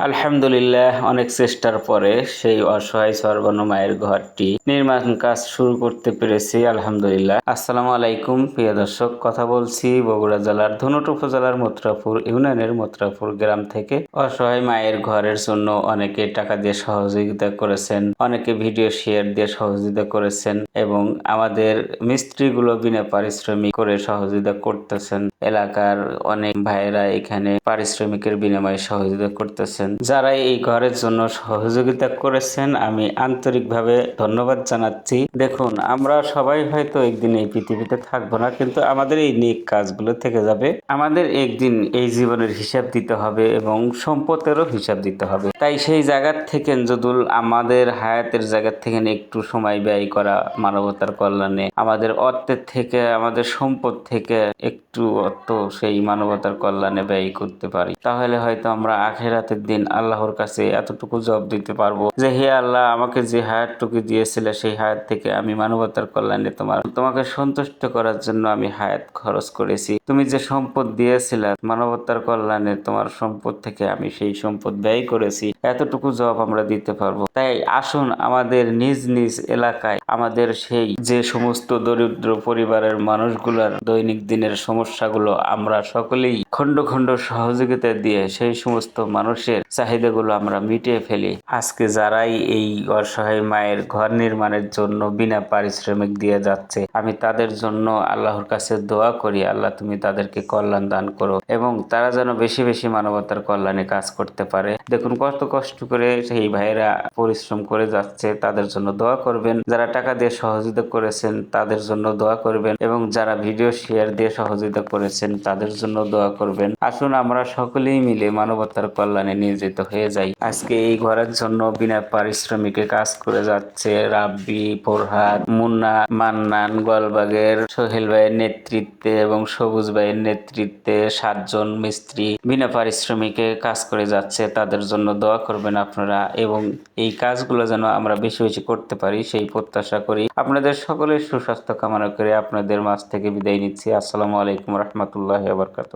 আলহামদুলিল্লাহ, অনেক চেষ্টার পরে সেই অসহায় সর্বর্ণ মায়ের ঘরটি নির্মাণ কাজ শুরু করতে পেরেছি, আলহামদুলিল্লাহ। আসসালামু আলাইকুম, প্রিয় দর্শক, কথা বলছি বগুড়া জেলার ধনুট উপজেলার মথুরাপুর ইউনিয়নের মথুরাপুর গ্রাম থেকে। অসহায় মায়ের ঘরের জন্য অনেকে টাকা দিয়ে সহযোগিতা করেছেন, অনেকে ভিডিও শেয়ার দিয়ে সহযোগিতা করেছেন এবং আমাদের মিস্ত্রিগুলো বিনা পারিশ্রমিক করে সহযোগিতা করতেছেন। এলাকার অনেক ভাইয়েরা এখানে পারিশ্রমিকের বিনিময়ে সহযোগিতা করতেছেন। যারা এই ঘরের জন্য সহযোগিতা করেছেন, আমি আন্তরিকভাবে ধন্যবাদ জানাচ্ছি। দেখুন, আমরা সবাই হয়তো একদিন এই পৃথিবীতে থাকব না, কিন্তু আমাদের এই নেক কাজগুলো থেকে যাবে। আমাদের একদিন এই জীবনের হিসাব দিতে হবে এবং সম্পদেরও হিসাব দিতে হবে। তাই সেই জায়গার থেকে যদুল, আমাদের হায়াতের জায়গা থেকে একটু সময় ব্যয় করা, মানবতার কল্যাণে। আমাদের অর্থের থেকে, আমাদের সম্পদ থেকে একটু অর্থ সেই মানবতার কল্যাণে ব্যয় করতে পারি। তাহলে হয়তো আমরা আখেরাতের দিন আল্লাহর কাছে এতটুকু জব দিতে পারব যে, হে আল্লাহ, আমাকে যে হায়াতটুকু দিয়েছিলে, সেই হায়াত থেকে আমি মানবতার কল্যাণে তোমার, তোমাকে সন্তুষ্ট করার জন্য আমি হায়াত খরচ করেছি। তুমি যে সম্পদ দিয়েছিলে, মানবতার কল্যাণে তোমার সম্পদ থেকে আমি সেই সম্পদ ব্যয় করেছি। এতটুকু জব আমরা দিতে পারব। তাই আসুন আমাদের নিজ নিজ এলাকায় আমাদের সেই যে সমস্ত দরিদ্র পরিবারের মানুষগুলার দৈনিক দিনের সমস্যাগুলো আমরা সকলেই খণ্ড খণ্ড সহযোগিতা দিয়ে সেই সমস্ত মানুষের চাহিদাগুলো আমরা মিটিয়ে ফেলি। আজকে যারাই এই অসহায় মায়ের ঘর নির্মাণের জন্য বিনা পারিশ্রমিক দিয়ে যাচ্ছে, আমি তাদের জন্য আল্লাহর কাছে দোয়া করি, আল্লাহ তুমি তাদেরকে কল্যাণ দান করো এবং তারা যেন বেশি বেশি মানবতার কল্যাণে কাজ করতে পারে। দেখুন, কত কষ্ট করে সেই ভাইয়েরা পরিশ্রম করে যাচ্ছে, তাদের জন্য দোয়া করবেন। যারা টাকা দিয়ে সহযোগিতা করেছেন, তাদের জন্য দোয়া করবেন এবং যারা ভিডিও শেয়ার দিয়ে সহযোগিতা করেছেন, তাদের জন্য দোয়া করবেন। আসুন আমরা সকলেই মিলে মানবতার কল্যাণে নিয়োজিত হয়ে যাই। আজকে এই ঘরের জন্য বিনা পারিশ্রমিকে কাজ করে যাচ্ছে রাব্বি, ফোরহাদ, মুন্না, মান্নান, গোয়ালবাগের সোহেল ভাইয়ের নেতৃত্বে এবং সবুজ ভাইয়ের নেতৃত্বে সাতজন মিস্ত্রি বিনা পারিশ্রমিকে কাজ করে যাচ্ছে। তাদের জন্য দোয়া করবেন আপনারা এবং এই কাজগুলো যেন আমরা বেশি বেশি করতে পারি, সেই প্রত্যাশা করি। আপনাদের সকলের সুস্বাস্থ্য কামনা করে আপনাদের মাঝ থেকে বিদায় নিচ্ছি। আসসালামু আলাইকুম রহমতুল্লাহ বরকাত